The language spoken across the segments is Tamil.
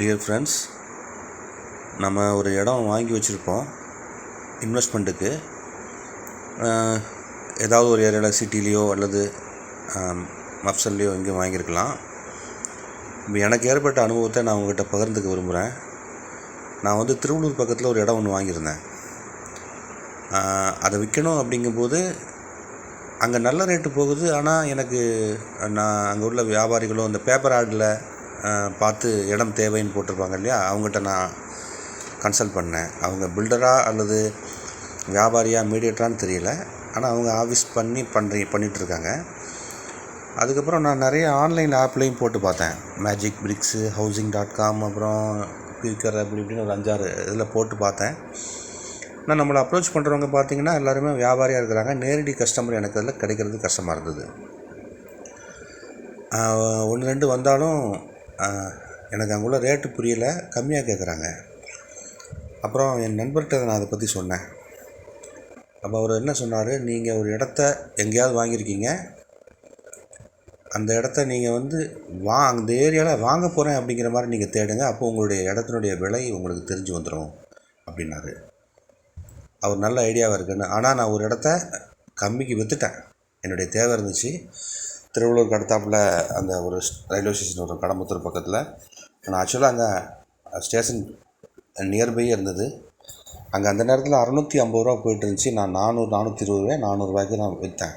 டியர் ஃப்ரெண்ட்ஸ் நம்ம ஒரு இடம் வாங்கி வச்சுருப்போம் இன்வெஸ்ட்மெண்ட்டுக்கு ஏதாவது ஒரு ஏரியாவில் சிட்டிலேயோ அல்லது மப்சல்லையோ எங்கேயும் வாங்கியிருக்கலாம். இப்போ எனக்கு ஏற்பட்ட அனுபவத்தை நான் உங்கள்கிட்ட பகிர்ந்துக்க விரும்புகிறேன் நான் வந்து திருவள்ளூர் பக்கத்தில் ஒரு இடம் ஒன்று வாங்கியிருந்தேன். அதை விற்கணும் அப்படிங்கும்போது அங்கே நல்ல ரேட்டு போகுது. ஆனால் எனக்கு நான் அங்கே உள்ள வியாபாரிகளும் அந்த பேப்பர் ஆடில் பார்த்து இடம் தேவைன்னு போட்டிருப்பாங்க இல்லையா? அவங்ககிட்ட நான் கன்சல்ட் பண்ணேன். அவங்க பில்டராக அல்லது வியாபாரியாக மீடியேட்டரான்னு தெரியல. ஆனால் அவங்க ஆஃபீஸ் பண்ணி பண்ணுறீ பண்ணிகிட்ருக்காங்க அதுக்கப்புறம் நான் நிறைய ஆன்லைன் ஆப்லேயும் போட்டு பார்த்தேன். Magic bricks housing dot com அப்புறம் குயிக்கர் அப்படி இப்படின்னு ஒரு அஞ்சாறு இதில் போட்டு பார்த்தேன். நான் நம்மளை அப்ரோச் பண்ணுறவங்க பார்த்தீங்கன்னா எல்லாருமே வியாபாரியாக இருக்கிறாங்க. நேரடி கஸ்டமர் எனக்கு அதில் கிடைக்கிறது கஷ்டமாக இருந்தது. ஒன்று ரெண்டு வந்தாலும் எனக்கு அங்குள்ள ரேட்டு புரியலை கம்மியாக கேட்குறாங்க அப்புறம் என் நண்பர்கிட்ட நான் அதை பற்றி சொன்னேன். அப்போ அவர் என்ன சொன்னார்? நீங்கள் ஒரு இடத்த எங்கேயாவது வாங்கியிருக்கீங்க. அந்த இடத்த நீங்கள் வந்து வா அந்த ஏரியாவில் வாங்க போகிறேன் அப்படிங்கிற மாதிரி நீங்கள் தேடுங்க. அப்போ உங்களுடைய இடத்தினுடைய விலை உங்களுக்கு தெரிஞ்சு வந்துடும் அப்படின்னாரு. அவர் நல்ல ஐடியாவாக இருக்குன்னு. ஆனால் நான் ஒரு இடத்த கம்மிக்கு விற்றுட்டேன் என்னுடைய தேவை இருந்துச்சு. திருவள்ளூர் அடுத்தாப்புல அந்த ஒரு ரயில்வே ஸ்டேஷன் ஒரு கடம்பத்தூர் பக்கத்தில். நான் ஆக்சுவலாக அங்கே ஸ்டேஷன் நியர்பை இருந்தது. அங்கே அந்த நேரத்தில் அறநூற்றி ஐம்பது ரூபா போயிட்டு இருந்துச்சு. நான் நானூறு நானூற்றி இருபது ரூபாய் நானூறுரூவாய்க்கு நான் விற்றேன்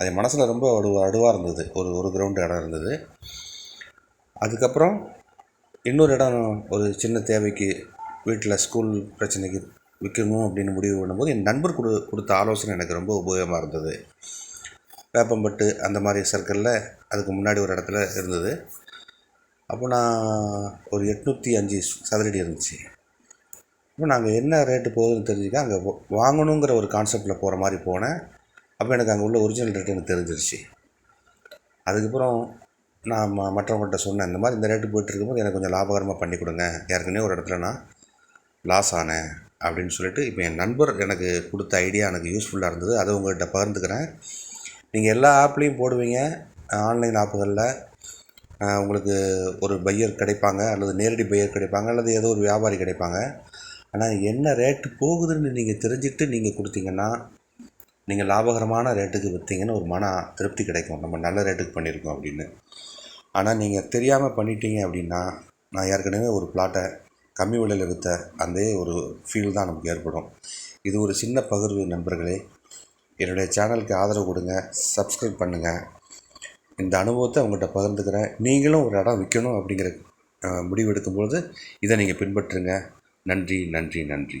அது மனசில் ரொம்ப அடு அடுவாக இருந்தது. ஒரு ஒரு கிரவுண்டு இடம் இருந்தது. அதுக்கப்புறம் இன்னொரு இடம் ஒரு சின்ன தேவைக்கு வீட்டில் ஸ்கூல் பிரச்சனைக்கு விற்கணும் அப்படின்னு முடிவு பண்ணும்போது என் நண்பர் கொடு கொடுத்த ஆலோசனை எனக்கு ரொம்ப உபயோகமாக இருந்தது. வேப்பம்பட்டு அந்த மாதிரி சர்க்கிளில் அதுக்கு முன்னாடி ஒரு இடத்துல இருந்தது. அப்போ நான் ஒரு எட்நூற்றி அஞ்சு சதுரடி இருந்துச்சு. இப்போ நாங்கள் என்ன ரேட்டு போகுதுன்னு தெரிஞ்சுக்க அங்கே வாங்கணுங்கிற ஒரு கான்செப்டில் போகிற மாதிரி போனேன். அப்போ எனக்கு அங்கே உள்ள ஒரிஜினல் ரேட்டு எனக்கு தெரிஞ்சிருச்சு. அதுக்கப்புறம் நான் ம மற்றவங்கள்ட்ட சொன்னேன் இந்த மாதிரி இந்த ரேட்டு போயிட்டு இருக்கும்போது எனக்கு கொஞ்சம் லாபகரமாக பண்ணி கொடுங்க. ஏற்கனவே ஒரு இடத்துல நான் லாஸ் ஆனேன். அப்படின்னு சொல்லிட்டு இப்போ என் நண்பர் எனக்கு கொடுத்த ஐடியா எனக்கு யூஸ்ஃபுல்லாக இருந்தது. அதை உங்கள்கிட்ட பகிர்ந்துக்கிறேன். நீங்கள் எல்லா ஆப்லேயும் போடுவீங்க. ஆன்லைன் ஆப்புகளில் உங்களுக்கு ஒரு பையர் கிடைப்பாங்க அல்லது நேரடி பையர் கிடைப்பாங்க அல்லது ஏதோ ஒரு வியாபாரி கிடைப்பாங்க. ஆனால் என்ன ரேட்டு போகுதுன்னு நீங்கள் தெரிஞ்சுட்டு நீங்கள் கொடுத்தீங்கன்னா நீங்கள் லாபகரமான ரேட்டுக்கு விற்றீங்கன்னு ஒரு மன திருப்தி கிடைக்கும். நம்ம நல்ல ரேட்டுக்கு பண்ணியிருக்கோம் அப்படின்னு. ஆனால் நீங்கள் தெரியாமல் பண்ணிட்டீங்க அப்படின்னா நான் ஏற்கனவே ஒரு பிளாட்டை கம்மி விலையில் விற்ற அந்த ஒரு ஃபீல் தான் நமக்கு ஏற்படும். இது ஒரு சின்ன பகிர்வு நண்பர்களே. என்னுடைய சேனலுக்கு ஆதரவு கொடுங்க சப்ஸ்கிரைப் பண்ணுங்கள் இந்த அனுபவத்தை அவங்கள்ட்ட பகிர்ந்துக்கிறேன். நீங்களும் ஒரு இடம் விற்கணும் அப்படிங்கிற முடிவு எடுக்கும்பொழுது இதை நீங்கள் பின்பற்றுங்க. நன்றி நன்றி நன்றி.